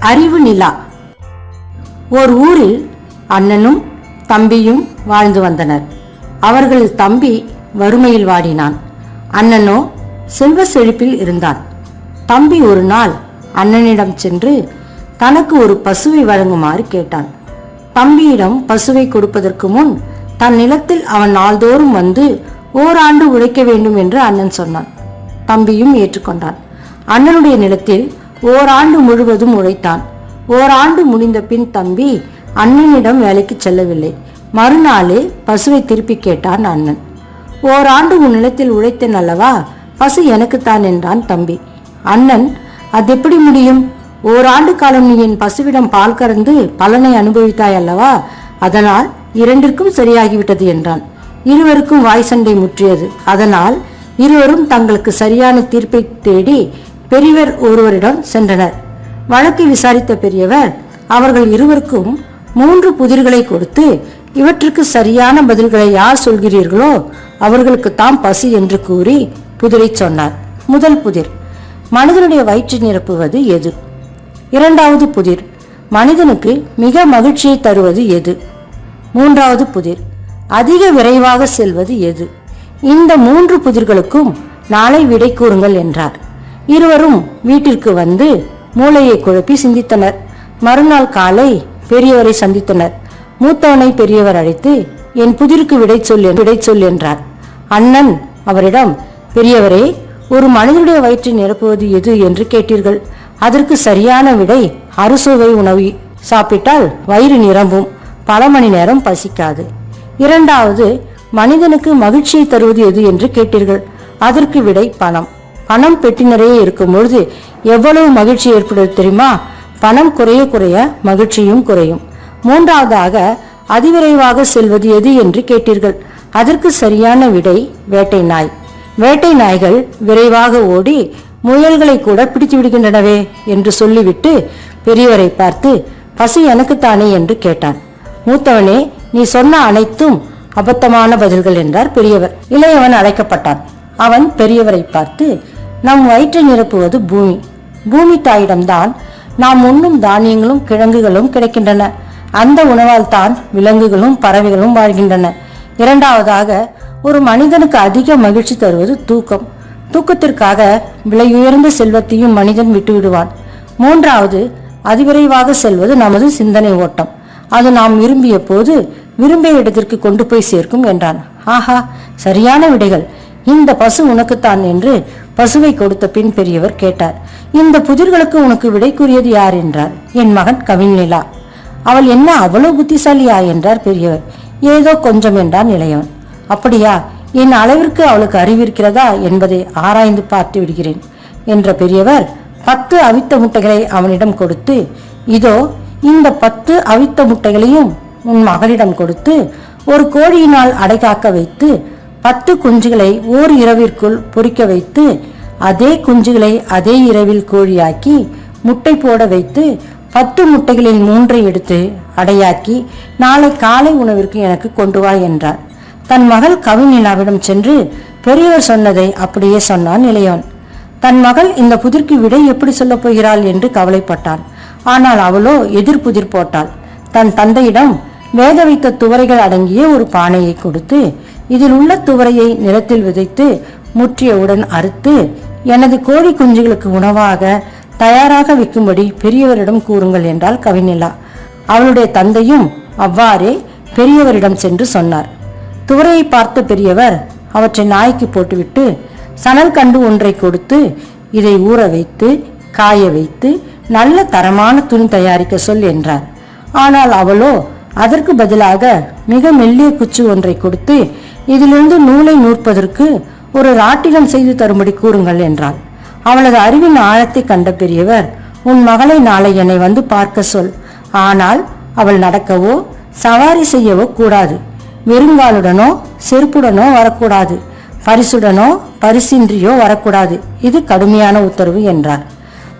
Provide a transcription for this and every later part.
அறிவு நிலா. ஓர் ஊரில் அண்ணனும் தம்பியும் வாழ்ந்து வந்தனர். அவர்கள் தம்பி வறுமையில் வாடினான். அண்ணனோ செல்வ செழிப்பில் இருந்தான். தம்பி ஒரு நாள் அண்ணனிடம் சென்று தனக்கு ஒரு பசுவை வழங்குமாறு கேட்டான். தம்பியிடம் பசுவை கொடுப்பதற்கு முன் தன் நிலத்தில் அவன் நாள்தோறும் வந்து ஓராண்டு உழைக்க வேண்டும் என்று அண்ணன் சொன்னான். தம்பியும் ஏற்றுக்கொண்டான். அண்ணனுடைய நிலத்தில் ஓராண்டு முழுவதும் உழைத்தான். ஓராண்டு முடிந்த பின் தம்பி அண்ணனிடம் வேலைக்கு செல்லவில்லை. மறுநாளே பசுவை திருப்பி கேட்டான் அண்ணன். ஓராண்டு உன் நிலத்தில் உழைத்தேன் அல்லவா? பசு எனக்குத்தான் என்றான் தம்பி. அண்ணன் அது எப்படி முடியும்? ஓராண்டு காலம் நீ என் பசுவிடம் பால் கறந்து பலனை அனுபவித்தாய் அல்லவா? அதனால் இரண்டிற்கும் சரியாகிவிட்டது என்றான். இருவருக்கும் வாய் சண்டை முற்றியது. அதனால் இருவரும் தங்களுக்கு சரியான தீர்ப்பை தேடி பெரியவர் ஒருவரிடம் சென்றனர். வழக்கு விசாரித்த பெரியவர் அவர்கள் இருவருக்கும் மூன்று புதிர்களை கொடுத்து இவற்றுக்கு சரியான பதில்களை யார் சொல்கிறீர்களோ அவர்களுக்கு தாம் பசி என்று கூறி புதிரை சொன்னார். முதல் புதிர் மனிதனுடைய வயிற்றை நிரப்புவது எது? இரண்டாவது புதிர் மனிதனுக்கு மிக மகிழ்ச்சியை தருவது எது? மூன்றாவது புதிர் அதிக விரைவாக செல்வது எது? இந்த மூன்று புதிர்களுக்கும் நாளை விடை கூறுங்கள் என்றார். இருவரும் வீட்டிற்கு வந்து மூளையை குழப்பி சிந்தித்தனர். மறுநாள் காலை பெரியவரை சந்தித்தனர். மூத்தவனை பெரியவர் அழைத்து என் புதிருக்கு விடை சொல் விடை சொல் என்றார். அண்ணன் அவரிடம் பெரியவரே ஒரு மனிதனுடைய வயிற்றை நிரப்புவது எது என்று கேட்டீர்கள். அதற்கு சரியான விடை அறுசுவை உணவு. சாப்பிட்டால் வயிறு நிரம்பும். பல மணி நேரம் பசிக்காது. இரண்டாவது மனிதனுக்கு மகிழ்ச்சியை தருவது எது என்று கேட்டீர்கள். அதற்கு விடை பணம். பணம் பெட்டி நிறைய இருக்கும் பொழுது எவ்வளவு மகிழ்ச்சி ஏற்படுது தெரியுமா? பணம் குறைய குறைய மகிழ்ச்சியும் குறையும். மூன்றாவதாக அதிவிரைவாக செல்வது எது என்று கேட்டீர்கள். அதற்கு சரியான விடை வேட்டை நாய். வேட்டை நாய்கள் விரைவாக ஓடி முயல்களை கூட பிடித்து விடுகின்றனவே என்று சொல்லிவிட்டு பெரியவரை பார்த்து பசி எனக்குத்தானே? என்று கேட்டான். மூத்தவனே நீ சொன்ன அனைத்தும் அபத்தமான பதில்கள் என்றார் பெரியவர். இளையவன் அழைக்கப்பட்டான். அவன் பெரியவரை பார்த்து நம் வயிற்றை நிரப்புவது பூமி. பூமி தாயிடம்தான் நாம் உண்ணும் தானியங்களும் கிழங்குகளும் கிடைக்கின்றன. அந்த உணவால் தான் விலங்குகளும் பறவைகளும் வாழ்கின்றன. இரண்டாவதாக ஒரு மனிதனுக்கு அதிக மகிழ்ச்சி தருவது தூக்கம். தூக்கத்திற்காக விலையுயர்ந்த செல்வத்தையும் மனிதன் விட்டுவிடுவான். மூன்றாவது அதிவிரைவாக செல்வது நமது சிந்தனை ஓட்டம். அது நாம் விரும்பிய போது விரும்பிய இடத்திற்கு கொண்டு போய் சேர்க்கும் என்றான். ஆஹா சரியான விடைகள். இந்த பசு உனக்குத்தான் என்று பசுவை கொடுத்த பின் பெரியவர் கேட்டார் இந்த புதிர்களுக்கு உனக்கு விடை கூறியது யார்? என்றார். என் மகன் கவின்லீலா. அவள் என்ன அவ்வளவு புத்திசாலியா? என்றார் பெரியவர். ஏதோ கொஞ்சம் என்றான் இளையவன். அப்படியா? என் அளவிற்கு அவளுக்கு அறிவிருக்கிறதா என்பதை ஆராய்ந்து பார்த்து விடுகிறேன். என்ற பெரியவர் பத்து அவித்த முட்டைகளை அவனிடம் கொடுத்து இதோ இந்த பத்து அவித்த முட்டைகளையும் உன் மகளிடம் கொடுத்து ஒரு கோழியினால் அடைகாக்க வைத்து பத்து குஞ்சுகளை ஓர் இரவிற்குள் பொறிக்க வைத்து அதே குஞ்சுகளை அதே இரவில் கோழியாக்கி முட்டை போட வைத்து பத்து முட்டைகளில் மூன்றை எடுத்து அடையாக்கி நாளை காலை உணவிற்கு எனக்கு கொண்டு வா என்றார் தன் மகள் கவிநிலாவிடம் சென்று பெரியவர் சொன்னதை அப்படியே சொன்னான் இளையவன். தன் மகள் இந்த புதிர்க்கு விடை எப்படி சொல்லப் போகிறாள்? என்று கவலைப்பட்டான். ஆனால் அவளோ எதிர்புதிர் போட்டாள். தன் தந்தையிடம் வேக வைத்த துவரைகள் அடங்கிய ஒரு பானையை கொடுத்து இதில் உள்ள துவரையை நிலத்தில் விதைத்து முற்றியவுடன் அறுத்து எனது கோழி குஞ்சுகளுக்கு உணவாக தயாராக விற்கும்படி பெரியவரிடம் கூறுங்கள் என்றாள் கவிநிலா. அவளுடைய தந்தையும் அவ்வாறே பெரியவரிடம் சென்று சொன்னார். துவரையை பார்த்த பெரியவர் அவற்றை நாய்க்கு போட்டுவிட்டு சணல் கண்டு ஒன்றை கொடுத்து இதை ஊற வைத்து காய வைத்து நல்ல தரமான துணி தயாரிக்க சொல் என்றார். ஆனால் அவளோ அதற்கு பதிலாக மிக மெல்லிய குச்சி ஒன்றை கொடுத்து இதிலிருந்து நூலை நூற்பதற்கு ஒரு ராட்டினம் செய்து தரும்படி கூறுங்கள் என்றாள். அவளது அறிவின் ஆழத்தை கண்ட பெரியவர் உன் மகளை நாளை என்னை வந்து பார்க்க சொல். ஆனால் அவள் நடக்கவோ சவாரி செய்யவோ கூடாது. வெறுங்காலுடனோ செருப்புடனோ வரக்கூடாது. பரிசுடனோ பரிசின்றியோ வரக்கூடாது. இது கடுமையான உத்தரவு என்றார்.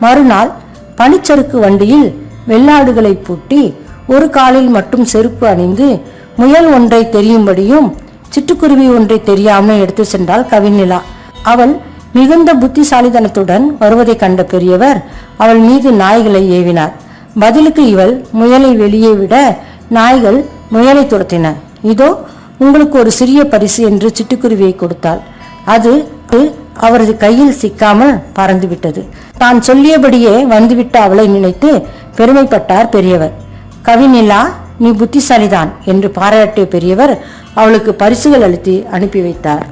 மறுநாள் பனிச்சறுக்கு வண்டியில் வெள்ளாடுகளை பூட்டி ஒரு காலில் மட்டும் செருப்பு அணிந்து முயல் ஒன்றை தெரியும்படியும் சிட்டுக்குருவி ஒன்றை தெரியாமல் எடுத்து சென்றாள் கவிநிலா. அவள் மிகுந்த புத்திசாலிதனத்துடன் வருவதை கண்ட பெரியவர் அவள் மீது நாய்களை ஏவினார். பதிலுக்கு இவள் முயலை வெளியே விட நாய்கள் முயலை துரத்தின. இதோ உங்களுக்கு ஒரு சிறிய பரிசு என்று சிட்டுக்குருவியை கொடுத்தாள். அது அவரது கையில் சிக்காமல் பறந்து விட்டது தான் சொல்லியபடியே வந்துவிட்ட அவளை நினைத்து பெருமைப்பட்டார் பெரியவர். கவினிலா நீ புத்திசாலிதான் என்று பாராட்டிய பெரியவர் அவளுக்கு பரிசுகள் அளித்து அனுப்பி வைத்தார்.